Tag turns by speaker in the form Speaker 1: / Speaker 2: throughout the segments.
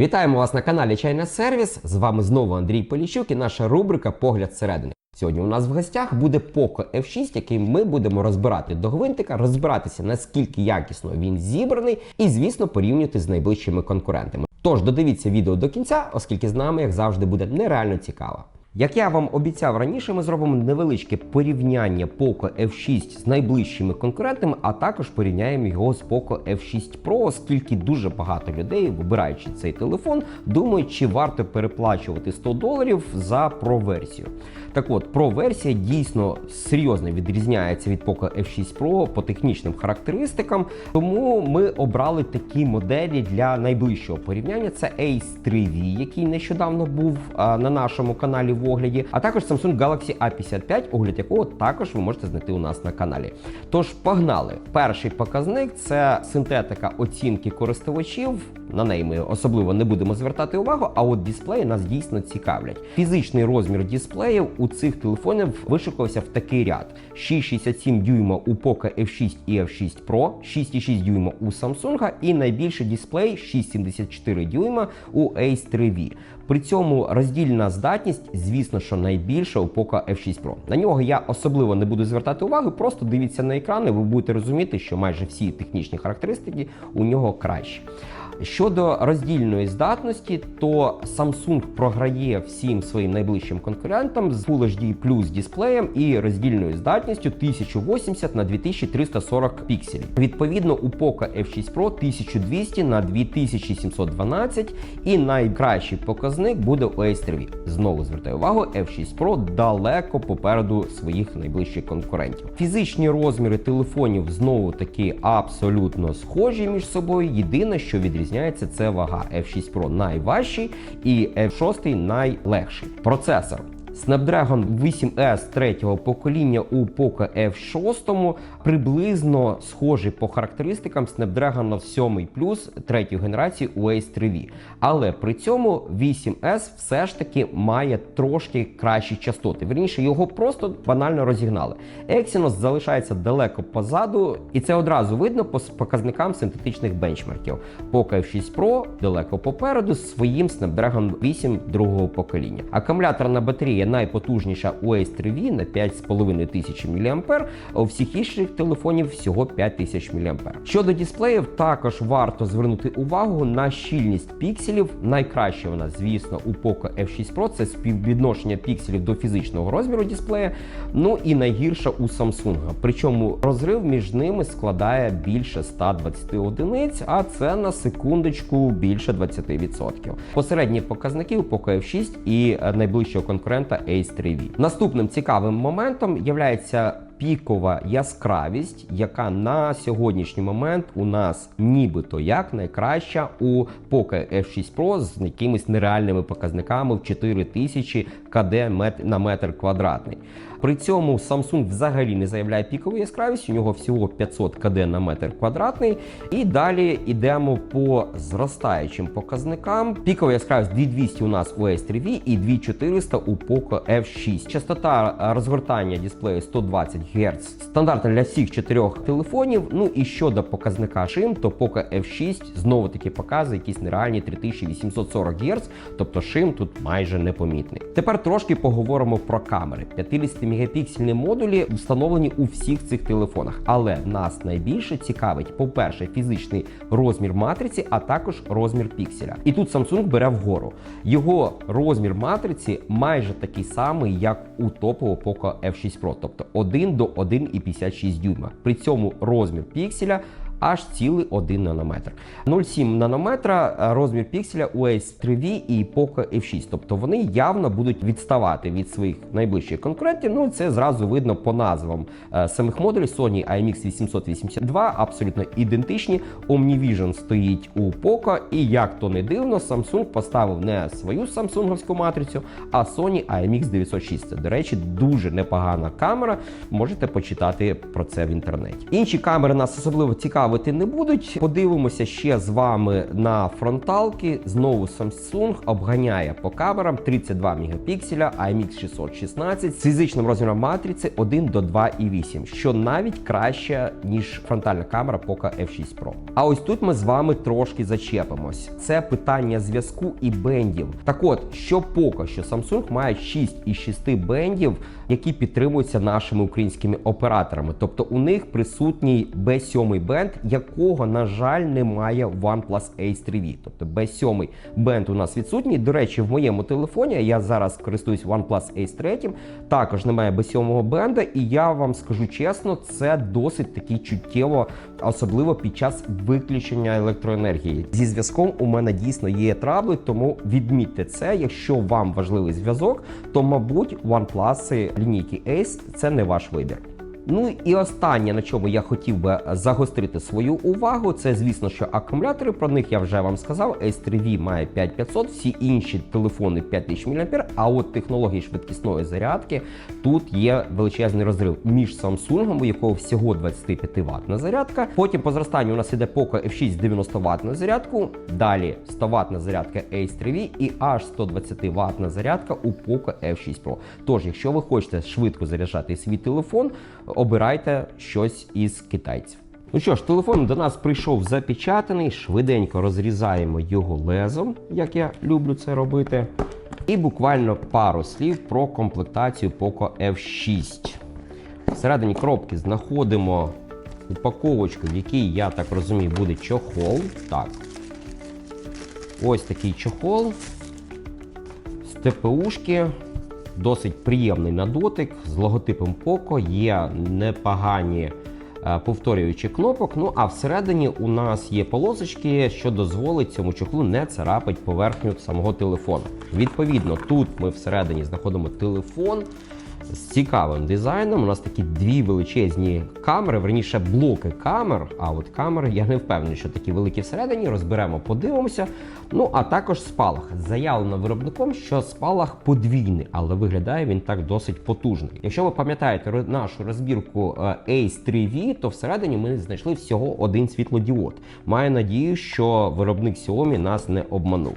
Speaker 1: Вітаємо вас на каналі Чайна Сервіс. З вами знову Андрій Поліщук і наша рубрика Погляд зсередини. Сьогодні у нас в гостях буде Poco F6, який ми будемо розбирати до гвинтика, розбиратися наскільки якісно він зібраний, і, звісно, порівнювати з найближчими конкурентами. Тож додивіться відео до кінця, оскільки з нами, як завжди, буде нереально цікаво. Як я вам обіцяв раніше, ми зробимо невеличке порівняння Poco F6 з найближчими конкурентами, а також порівняємо його з Poco F6 Pro, оскільки дуже багато людей, вибираючи цей телефон, думають, чи варто переплачувати 100 доларів за Pro версію. Так от, Pro версія дійсно серйозно відрізняється від Poco F6 Pro по технічним характеристикам, тому ми обрали такі моделі для найближчого порівняння. Це Ace 3V, який нещодавно був а, на нашому каналі в огляді, а також Samsung Galaxy A55, огляд якого також ви можете знайти у нас на каналі. Тож погнали! Перший показник це синтетика оцінки користувачів. На неї ми особливо не будемо звертати увагу, а от дисплеї нас дійсно цікавлять. Фізичний розмір дисплеїв у цих телефонів вишикувався в такий ряд: 6,67 дюйма у Poco F6 і F6 Pro, 6,6 дюйма у Samsung і найбільший дисплей 6,74 дюйма у Ace 3V. При цьому роздільна здатність, звісно, що найбільша у Poco F6 Pro. На нього я особливо не буду звертати увагу, просто дивіться на екран, і ви будете розуміти, що майже всі технічні характеристики у нього кращі. Щодо роздільної здатності, то Samsung програє всім своїм найближчим конкурентам з Full HD Plus дисплеєм і роздільною здатністю 1080 на 2340 пікселів. Відповідно, у Poco F6 Pro 1200 на 2712 і найкращий показник буде у Ace 3V. Знову звертаю увагу, F6 Pro далеко попереду своїх найближчих конкурентів. Фізичні розміри телефонів знову таки абсолютно схожі між собою. Єдине, що відрізняється, це вага F6 Pro найважчий і F6 найлегший. Процесор. Snapdragon 8S третього покоління у Poco F6 приблизно схожий по характеристикам Snapdragon 7 Plus третьої генерації у Ace 3V. Але при цьому 8S все ж таки має трошки кращі частоти. Вірніше, його просто банально розігнали. Exynos залишається далеко позаду, і це одразу видно по показникам синтетичних бенчмарків. Poco F6 Pro далеко попереду з своїм Snapdragon 8 другого покоління. Акумуляторна батарея найпотужніша Ace 3V на 5500 мАh, а у всіх інших телефонів всього 5000 мАh. Щодо дисплеїв, також варто звернути увагу на щільність пікселів. Найкраще вона, звісно, у Poco F6 Pro це співвідношення пікселів до фізичного розміру дисплея. Ну і найгірша у Samsung. Причому розрив між ними складає більше 120 одиниць, а це на секундочку більше 20%. Посередні показники у Poco F6 і найближчого конкурента Ace 3V. Наступним цікавим моментом є пікова яскравість, яка на сьогоднішній момент у нас нібито як найкраща у Poco F6 Pro з якимись нереальними показниками в 4000 КД на метр квадратний. При цьому Samsung взагалі не заявляє пікову яскравість, у нього всього 500 КД на метр квадратний. І далі йдемо по зростаючим показникам. Пікова яскравість 2200 у нас у Ace 3V і 2400 у Poco F6. Частота розгортання дисплею 120 Гц. Стандартна для всіх чотирьох телефонів. Ну і щодо показника шим, то Poco F6 знову таки показує якісь нереальні 3840 Гц, тобто шим тут майже непомітний. Тепер трошки поговоримо про камери. 50 мегапіксельні модулі встановлені у всіх цих телефонах, але нас найбільше цікавить, по-перше, фізичний розмір матриці, а також розмір пікселя. І тут Samsung бере вгору. Його розмір матриці майже такий самий, як у топового Poco F6 Pro, тобто 1 до 1,56 дюйма. При цьому розмір пікселя аж цілий 1 нанометр. 0,7 нанометра розмір пікселя у Ace 3V і Poco F6. Тобто вони явно будуть відставати від своїх найближчих конкурентів. Ну це зразу видно по назвам е, самих модулів. Sony IMX 882 абсолютно ідентичні. OmniVision стоїть у Poco, і як то не дивно, Samsung поставив не свою самсунговську матрицю, а Sony IMX 906. Це, до речі, дуже непогана камера. Можете почитати про це в інтернеті. Інші камери нас особливо цікаві цікавити не будуть. Подивимося ще з вами на фронталки. Знову Samsung обганяє по камерам 32 мегапікселя, IMX 616 з фізичним розміром матриці 1 до 2,8, що навіть краще ніж фронтальна камера Poco F6 Pro. А ось тут ми з вами трошки зачепимось. Це питання зв'язку і бендів. Так от, що Poco, що Samsung мають 6 із 6 бендів, які підтримуються нашими українськими операторами. Тобто у них присутній B7 бенд, якого, на жаль, немає в OnePlus Ace 3V. Тобто B7 бенд у нас відсутній. До речі, в моєму телефоні я зараз користуюсь OnePlus Ace 3, також немає B7 бенда, і я вам скажу чесно, це досить таки чуттєво, особливо під час виключення електроенергії. Зі зв'язком у мене дійсно є трабли, тому відмітьте це. Якщо вам важливий зв'язок, то мабуть OnePlus лінійки Ace це не ваш вибір. Ну і останнє, на чому я хотів би загострити свою увагу, це звісно, що акумулятори. Про них я вже вам сказав. S3V має 5500, всі інші телефони 5000 мАh, А от технології швидкісної зарядки тут є величезний розрив між Samsung, у якого всього 25 ватна зарядка. Потім по зростанню у нас іде Poco F6 90 ватна зарядку. Далі 100 ватна зарядка Ace 3V і аж 120 ватна зарядка у Poco F6 Pro. Тож, якщо ви хочете швидко заряджати свій телефон, обирайте щось із китайців. Ну що ж, телефон до нас прийшов запечатаний, швиденько розрізаємо його лезом, як я люблю це робити. І буквально пару слів про комплектацію Poco F6. Всередині коробки знаходимо упаковочку, в якій, я так розумію, буде чохол. Так. Ось такий чохол. З ТПУшки. Досить приємний на дотик з логотипом Poco, є непогані е, повторюючі кнопок. Ну а всередині у нас є полосочки, що дозволить цьому чохлу не царапати поверхню самого телефону. Відповідно, тут ми всередині знаходимо телефон. З цікавим дизайном у нас такі дві величезні камери, верніше блоки камер. А от камери я не впевнений, що такі великі всередині. Розберемо, подивимося. Ну а також спалах. Заявлено виробником, що спалах подвійний, але виглядає він так досить потужний. Якщо ви пам'ятаєте нашу розбірку е, Ace 3V, то всередині ми знайшли всього один світлодіод. Маю надію, що виробник Xiaomi нас не обманув.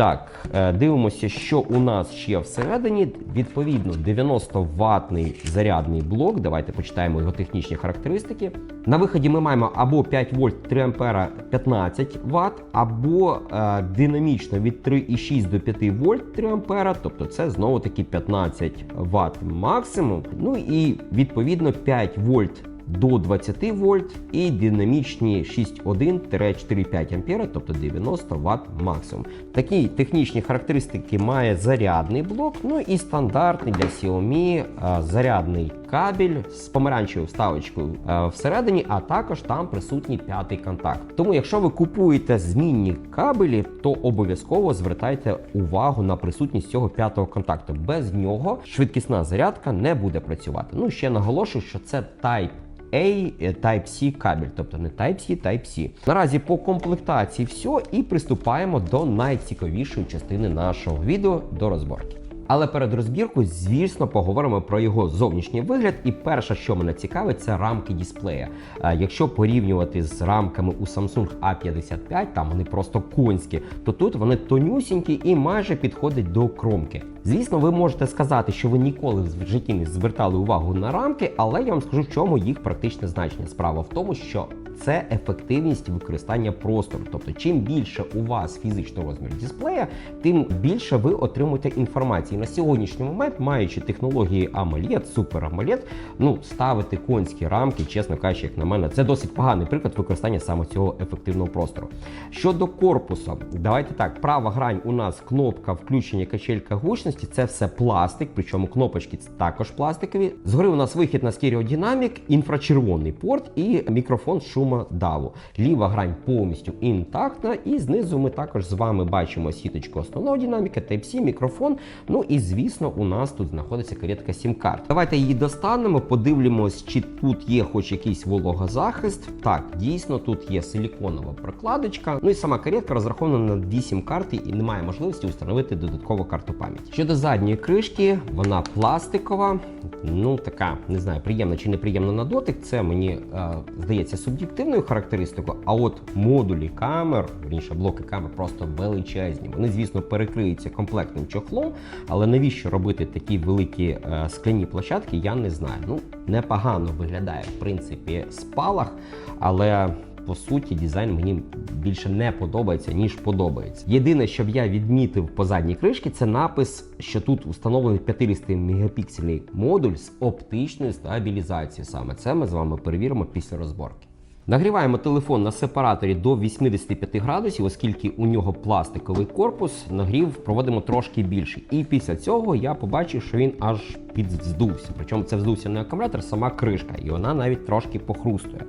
Speaker 1: Так, е, дивимося, що у нас ще всередині. Відповідно, 90 ватний зарядний блок. Давайте почитаємо його технічні характеристики. На виході ми маємо або 5 вольт 3 ампера 15 Вт, або е, динамічно від 3,6 до 5 вольт 3 ампера, тобто це знову таки 15 Вт максимум. Ну і відповідно 5 вольт до 20 вольт і динамічні 6,1-4,5 ампера, тобто 90 Вт максимум. Такі технічні характеристики має зарядний блок, ну і стандартний для Xiaomi зарядний кабель з помаранчевою вставочкою всередині, а також там присутній п'ятий контакт. Тому, якщо ви купуєте змінні кабелі, то обов'язково звертайте увагу на присутність цього п'ятого контакту. Без нього швидкісна зарядка не буде працювати. Ну ще наголошую, що це Type A Type-C кабель, тобто не Type-C, Type-C. Наразі по комплектації все і приступаємо до найцікавішої частини нашого відео до розборки. Але перед розбіркою, звісно, поговоримо про його зовнішній вигляд. І перше, що мене цікавить, це рамки дисплея. Е, Якщо порівнювати з рамками у Samsung A55, там вони просто конські, то тут вони тонюсінькі і майже підходять до кромки. Звісно, ви можете сказати, що ви ніколи в житті не звертали увагу на рамки, але я вам скажу, в чому їх практичне значення. Справа в тому, що це ефективність використання простору. Тобто, чим більше у вас фізичний розмір дисплея, тим більше ви отримуєте інформації. На сьогоднішній момент, маючи технології AMOLED, Super AMOLED, ну ставити конські рамки, чесно кажучи, як на мене, це досить поганий приклад використання саме цього ефективного простору. Щодо корпусу, давайте так, права грань у нас кнопка включення качелька гучності, це все пластик, причому кнопочки також пластикові. Згори у нас вихід на стереодинамік, інфрачервоний порт і мікрофон шумодаву. Ліва грань повністю інтактна, і знизу ми також з вами бачимо сіточку основного динаміка, Type-C, мікрофон. Ну і звісно, у нас тут знаходиться каретка сім-карт. Давайте її достанемо, подивимось, чи тут є хоч якийсь вологозахист. Так, дійсно, тут є силіконова прокладочка. Ну і сама каретка розрахована на 8 карт і немає можливості встановити додаткову карту пам'яті. Щодо задньої кришки, вона пластикова. Ну така, не знаю, приємна чи неприємна на дотик. Це мені е, здається суб'єктивно. Спортивною характеристикою, а от модулі камер, верніше блоки камер просто величезні. Вони, звісно, перекриються комплектним чохлом, але навіщо робити такі великі е, скляні площадки, я не знаю. Ну, непогано виглядає, в принципі, спалах, але. По суті, дизайн мені більше не подобається, ніж подобається. Єдине, що б я відмітив по задній кришці, це напис, що тут встановлений 50 мегапіксельний модуль з оптичною стабілізацією. Саме це ми з вами перевіримо після розборки. Нагріваємо телефон на сепараторі до 85 градусів, оскільки у нього пластиковий корпус, нагрів проводимо трошки більше. І після цього я побачив, що він аж підздувся. Причому це вздувся не акумулятор, сама кришка, і вона навіть трошки похрустує.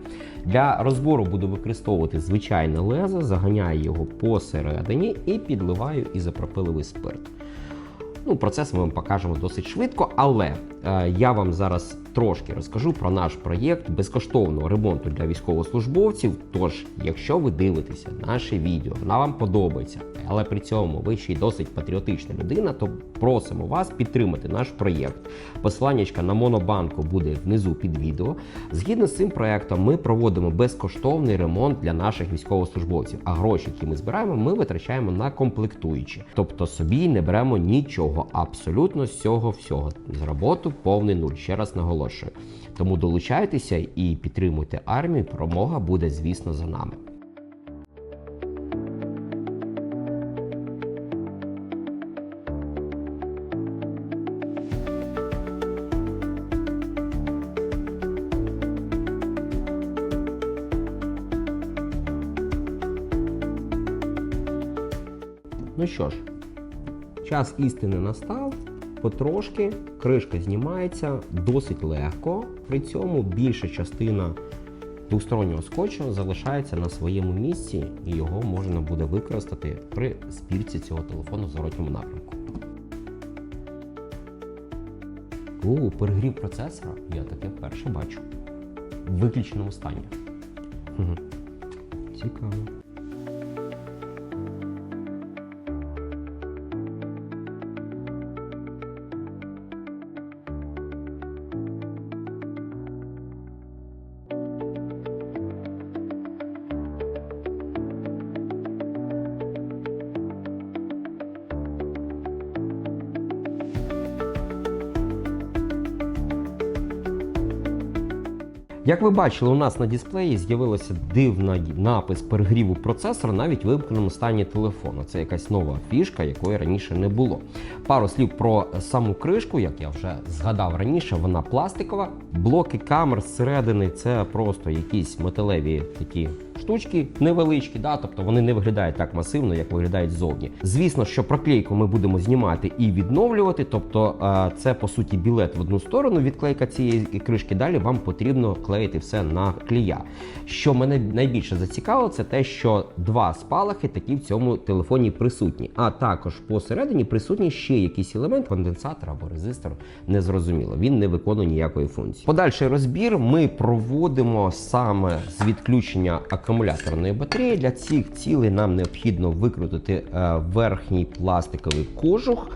Speaker 1: Для розбору буду використовувати звичайне лезо, заганяю його посередині і підливаю ізопропиловий спирт. Ну, процес ми вам покажемо досить швидко, але я вам зараз трошки розкажу про наш проєкт безкоштовного ремонту для військовослужбовців. Тож, якщо ви дивитеся наше відео, вона вам подобається, але при цьому ви ще й досить патріотична людина, то просимо вас підтримати наш проєкт. Посиланнячка на монобанку буде внизу під відео. Згідно з цим проєктом, ми проводимо безкоштовний ремонт для наших військовослужбовців. А гроші, які ми збираємо, ми витрачаємо на комплектуючі. Тобто собі не беремо нічого, абсолютно з цього всього. З роботу повний нуль. Ще раз наголошую. Тому долучайтеся і підтримуйте армію. Перемога буде, звісно, за нами. Ну що ж, час істини настав. Потрошки кришка знімається досить легко. При цьому більша частина двостороннього скотчу залишається на своєму місці, і його можна буде використати при збірці цього телефону в зворотньому напрямку. У перегрів процесора я таке вперше бачу. В виключеному стані. Цікаво. Як ви бачили, у нас на дисплеї з'явився дивний напис перегріву процесора навіть в вимкненому стані телефону. Це якась нова фішка, якої раніше не було. Пару слів про саму кришку, як я вже згадав раніше, вона пластикова. Блоки камер зсередини це просто якісь металеві такі штучки невеличкі, да, тобто вони не виглядають так масивно, як виглядають ззовні. Звісно, що проклейку ми будемо знімати і відновлювати, тобто е, це по суті білет в одну сторону. Відклейка цієї кришки. Далі вам потрібно клеїти все на клія. Що мене найбільше зацікавило, це те, що два спалахи такі в цьому телефоні присутні. А також посередині присутній ще якийсь елемент, конденсатор або резистор, незрозуміло. Він не виконує ніякої функції. Подальший розбір ми проводимо саме з відключення акумуляторної батареї. Для цих цілей нам необхідно викрутити е, верхній пластиковий кожух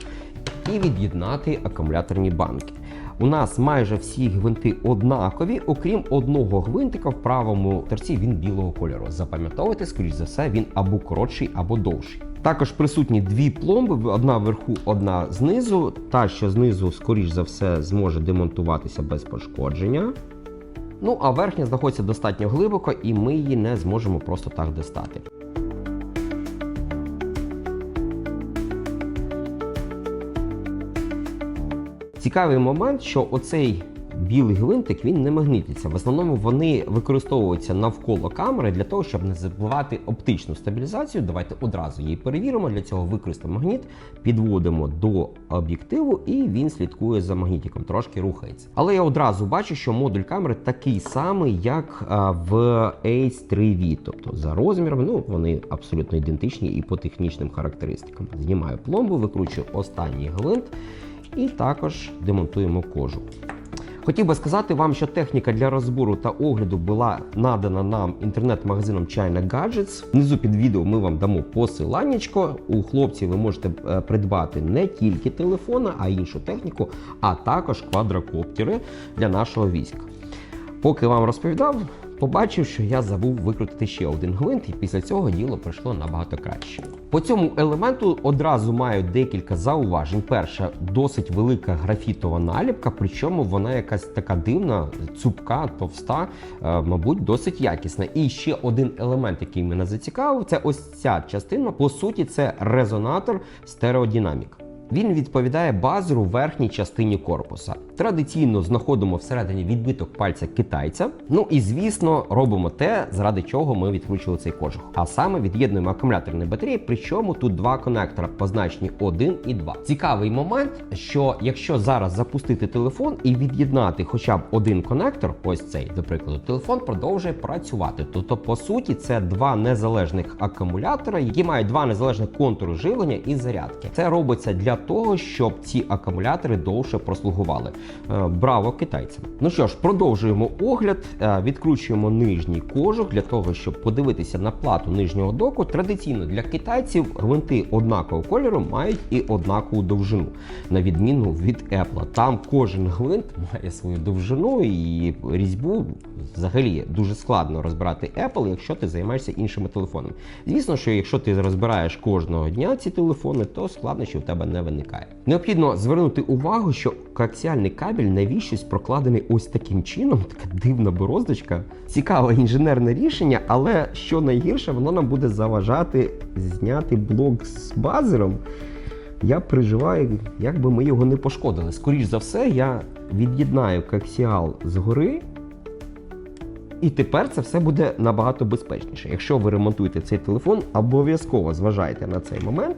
Speaker 1: і від'єднати акумуляторні банки. У нас майже всі гвинти однакові, окрім одного гвинтика в правому торці він білого кольору. Запам'ятовуйте, скоріш за все, він або коротший, або довший. Також присутні дві пломби: одна вверху, одна знизу. Та, що знизу, скоріш за все, зможе демонтуватися без пошкодження. Ну, а верхня знаходиться достатньо глибоко, і ми її не зможемо просто так достати. Цікавий момент, що оцей білий гвинтик він не магнітиться. В основному вони використовуються навколо камери для того, щоб не забувати оптичну стабілізацію. Давайте одразу її перевіримо. Для цього використаємо магніт, підводимо до об'єктиву, і він слідкує за магнітиком, трошки рухається. Але я одразу бачу, що модуль камери такий самий, як в Ace 3V, тобто за розмірами, ну вони абсолютно ідентичні і по технічним характеристикам. Знімаю пломбу, викручую останній гвинт і також демонтуємо кожу. Хотів би сказати вам, що техніка для розбору та огляду була надана нам інтернет-магазином China Gadgets. Внизу під відео ми вам дамо посиланнячко. У хлопців ви можете е, придбати не тільки телефона, а й іншу техніку, а також квадрокоптери для нашого війська. Поки вам розповідав, Побачив, що я забув викрутити ще один гвинт, і після цього діло пройшло набагато краще. По цьому елементу одразу маю декілька зауважень. Перше, досить велика графітова наліпка, причому вона якась така дивна, цупка, товста, е, мабуть, досить якісна. І ще один елемент, який мене зацікавив, це ось ця частина. По суті, це резонатор стереодинамік. Він відповідає базеру верхній частині корпуса. Традиційно знаходимо всередині відбиток пальця китайця. Ну і звісно, робимо те, заради чого ми відкручували цей кожух. А саме від'єднуємо акумуляторні батареї, причому тут два конектора, позначені 1 і 2. Цікавий момент, що якщо зараз запустити телефон і від'єднати хоча б один конектор, ось цей, до прикладу, телефон продовжує працювати. Тобто, по суті, це два незалежних акумулятора, які мають два незалежних контури живлення і зарядки. Це робиться для того, щоб ці акумулятори довше прослугували. Е, Браво китайцям! Ну що ж, продовжуємо огляд, Е, відкручуємо нижній кожух для того, щоб подивитися на плату нижнього доку. Традиційно для китайців гвинти однакового кольору мають і однакову довжину, на відміну від Apple. Там кожен гвинт має свою довжину і різьбу. Взагалі дуже складно розбирати Apple, якщо ти займаєшся іншими телефонами. Звісно, що якщо ти розбираєш кожного дня ці телефони, то складнощів в тебе не виникає. Необхідно звернути увагу, що коаксіальний кабель навіщось прокладений ось таким чином, така дивна бороздочка. Цікаве інженерне рішення, але що найгірше, воно нам буде заважати зняти блок з базером. Я переживаю, як би ми його не пошкодили. Скоріш за все, я від'єднаю коаксіал згори. І тепер це все буде набагато безпечніше. Якщо ви ремонтуєте цей телефон, обов'язково зважайте на цей момент.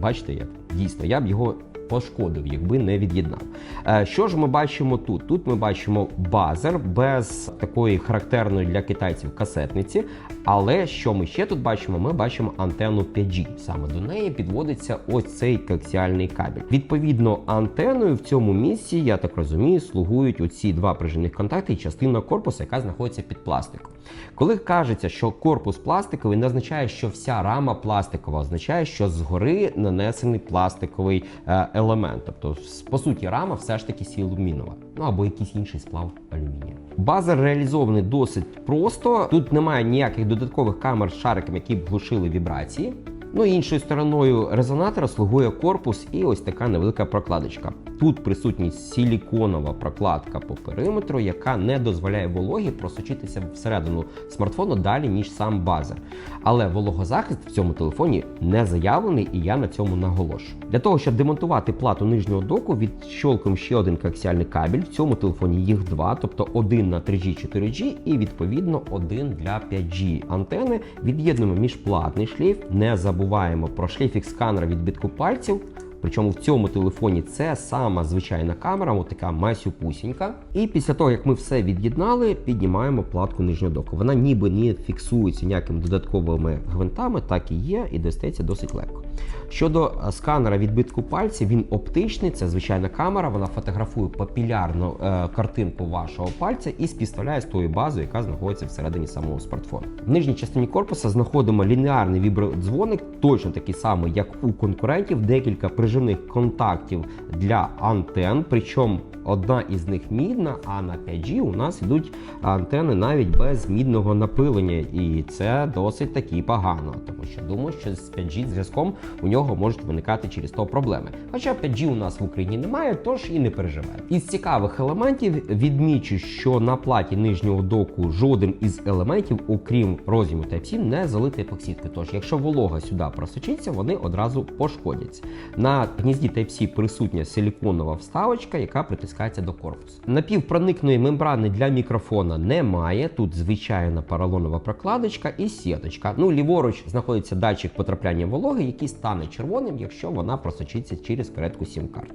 Speaker 1: Бачите, як дійсно я б його пошкодив, якби не від'єднав. Е, Що ж ми бачимо тут? Тут ми бачимо базер без такої характерної для китайців касетниці. Але що ми ще тут бачимо? Ми бачимо антенну 5G. Саме до неї підводиться ось цей коаксіальний кабель. Відповідно, антеною в цьому місці, я так розумію, слугують оці два прижимних контакти і частина корпусу, яка знаходиться під пластиком. Коли кажеться, що корпус пластиковий, не означає, що вся рама пластикова, означає, що згори нанесений пластиковий е, елемент. Тобто, по суті, рама все ж таки сілумінова, ну або якийсь інший сплав алюмінія. Базар реалізований досить просто. Тут немає ніяких додаткових камер з шариками, які б глушили вібрації. Ну іншою стороною резонатора слугує корпус і ось така невелика прокладочка. Тут присутня силіконова прокладка по периметру, яка не дозволяє вологі просочитися всередину смартфону далі, ніж сам базер. Але вологозахист в цьому телефоні не заявлений, і я на цьому наголошую. Для того, щоб демонтувати плату нижнього доку, відщолкуємо ще один коаксіальний кабель. В цьому телефоні їх два, тобто один на 3G, 4G і відповідно один для 5G антени. Від'єднуємо міжплатний шлейф, не забуваємо про шліфік сканера відбитку пальців. Причому в цьому телефоні це сама звичайна камера, от така масюпусінька. І після того, як ми все від'єднали, піднімаємо платку нижнього доку. Вона ніби не фіксується ніякими додатковими гвинтами, так і є, і достається досить легко. Щодо е, сканера відбитку пальців, він оптичний, це звичайна камера, вона фотографує папілярну е, картинку вашого пальця і співставляє з тою базою, яка знаходиться всередині самого смартфону. В нижній частині корпуса знаходимо лінеарний вібродзвоник, точно такий самий, як у конкурентів, декілька прижимних контактів для антен, причому одна із них мідна, а на 5G у нас йдуть антени навіть без мідного напилення, і це досить таки погано, тому що думаю, що з 5G зв'язком у нього можуть виникати через то проблеми. Хоча 5G у нас в Україні немає, тож і не переживаємо. Із цікавих елементів відмічу, що на платі нижнього доку жоден із елементів, окрім роз'єму Type-C, не залитий епоксидкою. Тож, якщо волога сюди просочиться, вони одразу пошкодяться. На гнізді Type-C присутня силіконова вставочка, яка притискається до корпусу. Напівпроникної мембрани для мікрофона немає. Тут звичайна поролонова прокладочка і сіточка. Ну, ліворуч знаходиться датчик потрапляння вологи, який стане червоним, якщо вона просочиться через каретку сім-карт.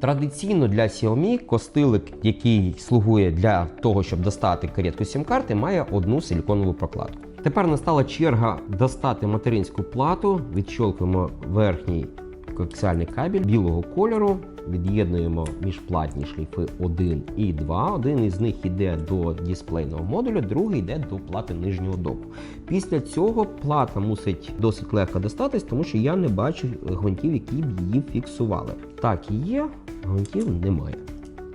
Speaker 1: Традиційно для Xiaomi костилик, який слугує для того, щоб достати каретку сім-карти, має одну силіконову прокладку. Тепер настала черга достати материнську плату, відщолкуємо верхній коаксіальний кабель білого кольору, від'єднуємо міжплатні шліфи 1 і 2. Один із них йде до дисплейного модуля, другий йде до плати нижнього доку. Після цього плата мусить досить легко достатись, тому що я не бачу гвинтів, які б її фіксували. Так і є, гвинтів немає.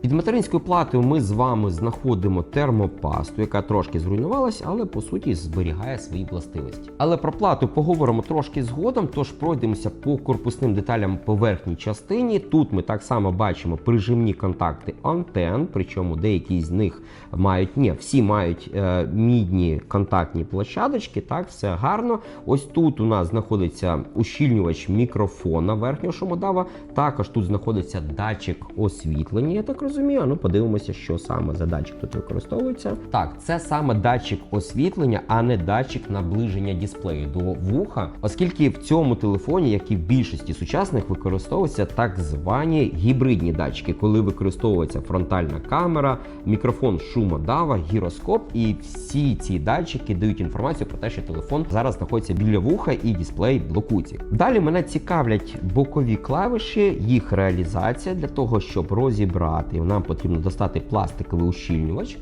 Speaker 1: Під материнською платою ми з вами знаходимо термопасту, яка трошки зруйнувалась, але по суті зберігає свої властивості. Але про плату поговоримо трошки згодом, тож пройдемося по корпусним деталям по верхній частині. Тут ми так само бачимо прижимні контакти антен, причому деякі з них мають ні, всі мають е, мідні контактні площадочки. Так, все гарно. Ось тут у нас знаходиться ущільнювач мікрофона верхнього шумодава. Також тут знаходиться датчик освітлення. Я так розумію. Ну подивимося, що саме за датчик тут використовується. Так, це саме датчик освітлення, а не датчик наближення дисплею до вуха, оскільки в цьому телефоні, як і в більшості сучасних, використовуються так звані гібридні датчики, коли використовується фронтальна камера, мікрофон шумодава, гіроскоп, і всі ці датчики дають інформацію про те, що телефон зараз знаходиться біля вуха і дисплей блокується. Далі мене цікавлять бокові клавіші, їх реалізація для того, щоб розібрати. Нам потрібно достати пластиковий ущільнювач.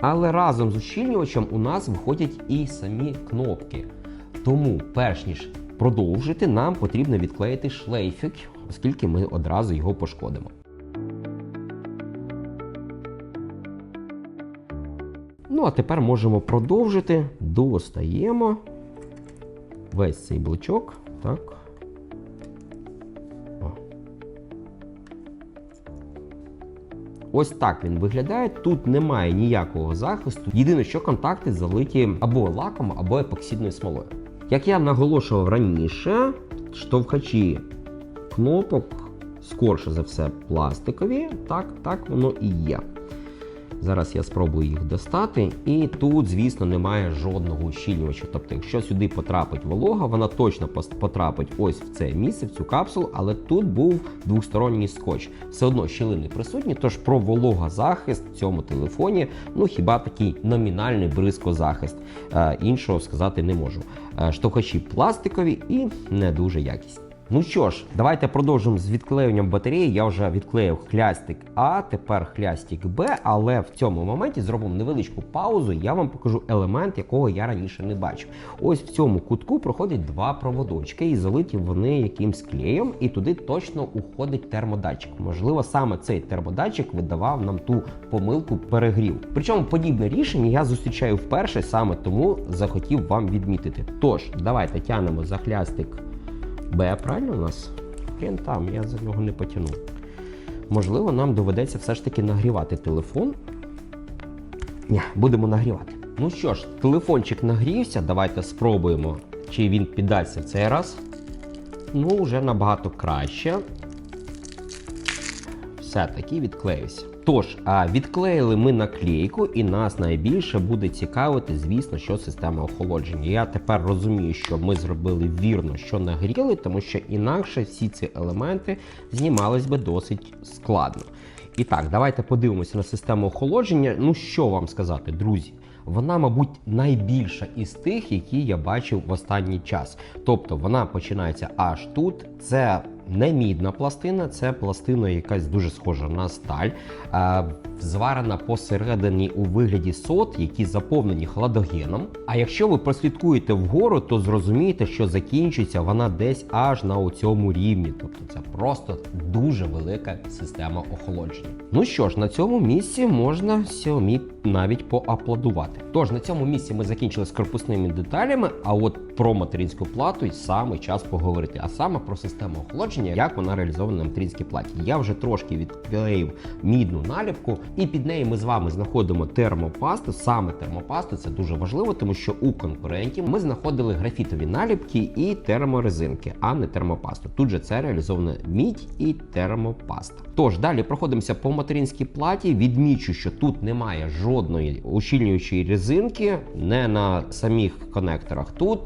Speaker 1: Але разом з ущільнювачем у нас виходять і самі кнопки. Тому, перш ніж продовжити, нам потрібно відклеїти шлейфик, оскільки ми одразу його пошкодимо. Ну, а тепер можемо продовжити. Достаємо весь цей блочок. Так. Ось так він виглядає. Тут немає ніякого захисту. Єдине, що контакти залиті або лаком, або епоксидною смолою. Як я наголошував раніше, штовхачі кнопок скорше за все пластикові. Так, так воно і є. Зараз я спробую їх достати, і тут, звісно, немає жодного ущільнювача. Тобто, якщо сюди потрапить волога, вона точно потрапить ось в це місце, в цю капсулу, але тут був двосторонній скотч. Все одно щілини присутні, тож про вологозахист в цьому телефоні, ну хіба такий номінальний бризкозахист. Е, іншого сказати не можу. Е, штовхачі пластикові і не дуже якісні. Ну що ж, давайте продовжимо з відклеюванням батареї. Я вже відклеїв хлястик А, тепер хлястик Б, але в цьому моменті зробимо невеличку паузу. Я вам покажу елемент, якого я раніше не бачив. Ось в цьому кутку проходять два проводочки, і залиті вони якимсь клеєм, і туди точно уходить термодатчик. Можливо, саме цей термодатчик видавав нам ту помилку перегрів. Причому подібне рішення я зустрічаю вперше, саме тому захотів вам відмітити. Тож, давайте тянемо за хлястик. Б, правильно у нас? Хрін там, я за нього не потягнув. Можливо, нам доведеться все ж таки нагрівати телефон. Ні, будемо нагрівати. Ну що ж, телефончик нагрівся. Давайте спробуємо, чи він піддасться в цей раз. Ну, вже набагато краще. Все-таки відклеївся. Тож, відклеїли ми наклейку, і нас найбільше буде цікавити, звісно, що система охолодження. Я тепер розумію, що ми зробили вірно, що нагріли, тому що інакше всі ці елементи знімались би досить складно. І так, давайте подивимося на систему охолодження. Ну що вам сказати, друзі? Вона, мабуть, найбільша із тих, які я бачив в останній час. Тобто вона починається аж тут. Це не мідна пластина, це пластина якась дуже схожа на сталь, зварена посередині у вигляді сот, які заповнені хладогеном. А якщо ви прослідкуєте вгору, то зрозумієте, що закінчується вона десь аж на цьому рівні. Тобто це просто дуже велика система охолодження. Ну що ж, на цьому місці можна Xiaomi навіть поаплодувати. Тож на цьому місці ми закінчили з корпусними деталями. А от про материнську плату й саме час поговорити, а саме про систему охолодження, як вона реалізована на материнській платі. Я вже трошки відклеїв мідну наліпку, і під нею ми з вами знаходимо термопасту. Саме термопасту це дуже важливо, тому що у конкурентів ми знаходили графітові наліпки і терморезинки, а не термопасту. Тут же це реалізована мідь і термопаста. Тож далі проходимося по материнській платі. Відмічу, що тут немає жодної ущільнюючої резинки, не на самих конекторах. Тут,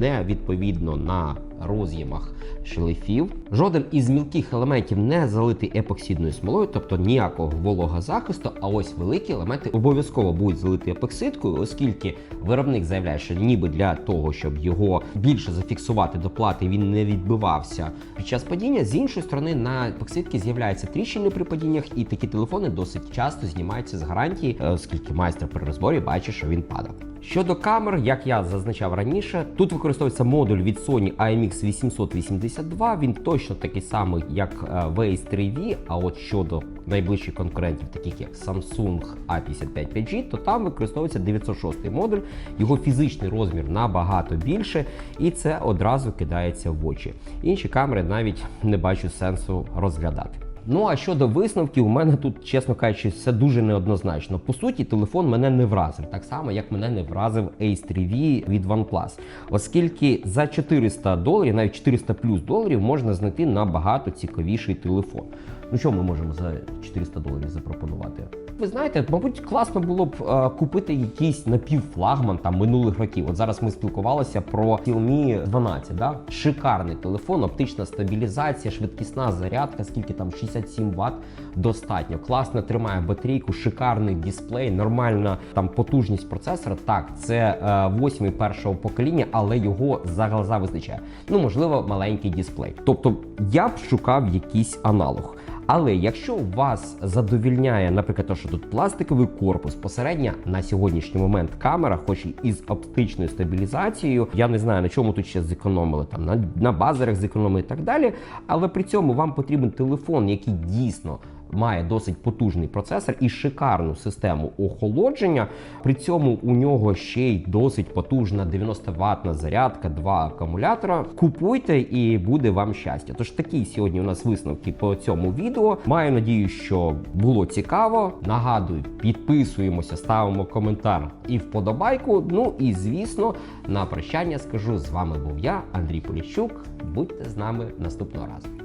Speaker 1: не відповідно на роз'ємах шлейфів. Жоден із мілких елементів не залитий епоксидною смолою, тобто ніякого вологозахисту. А ось великі елементи обов'язково будуть залиті епоксидкою, оскільки виробник заявляє, що ніби для того, щоб його більше зафіксувати до плати, він не відбивався під час падіння. З іншої сторони, на епоксидці з'являються тріщини при падіннях, і такі телефони досить часто знімаються з гарантії, оскільки майстер при розборі бачить, що він падав. Щодо камер, як я зазначав раніше, тут використовується модуль від Sony IMX 882. Він точно такий самий, як е, Waze 3V. А от щодо найближчих конкурентів, таких як Samsung A55 5G, то там використовується 906 модуль. Його фізичний розмір набагато більше, і це одразу кидається в очі. Інші камери навіть не бачу сенсу розглядати. Ну а щодо висновків, у мене тут, чесно кажучи, все дуже неоднозначно. По суті, телефон мене не вразив, так само як мене не вразив Ace 3V від OnePlus. Оскільки за 400 доларів, навіть 400 плюс доларів, можна знайти набагато цікавіший телефон. Ну що ми можемо за 400 доларів запропонувати? Ви знаєте, мабуть, класно було б е, купити якийсь напівфлагман там минулих років. От зараз ми спілкувалися про Xiaomi 12, да? Шикарний телефон, оптична стабілізація, швидкісна зарядка, скільки там 67 Вт достатньо. Класно тримає батарейку, шикарний дисплей, нормальна там потужність процесора. Так, це е, восьмий першого покоління, але його за глаза визначає. Ну, можливо, маленький дисплей. Тобто я б шукав якийсь аналог. Але якщо вас задовільняє, наприклад, то, що тут пластиковий корпус, посередня на сьогоднішній момент камера, хоч і із оптичною стабілізацією, я не знаю на чому тут ще зекономили, там на, на базерах зекономили і так далі. Але при цьому вам потрібен телефон, який дійсно має досить потужний процесор і шикарну систему охолодження. При цьому у нього ще й досить потужна 90 ватна зарядка, два акумулятора. Купуйте і буде вам щастя. Тож такі сьогодні у нас висновки по цьому відео. Маю надію, що було цікаво. Нагадую, підписуємося, ставимо коментар і вподобайку. Ну і звісно, на прощання скажу з вами був я, Андрій Поліщук. Будьте з нами наступного разу.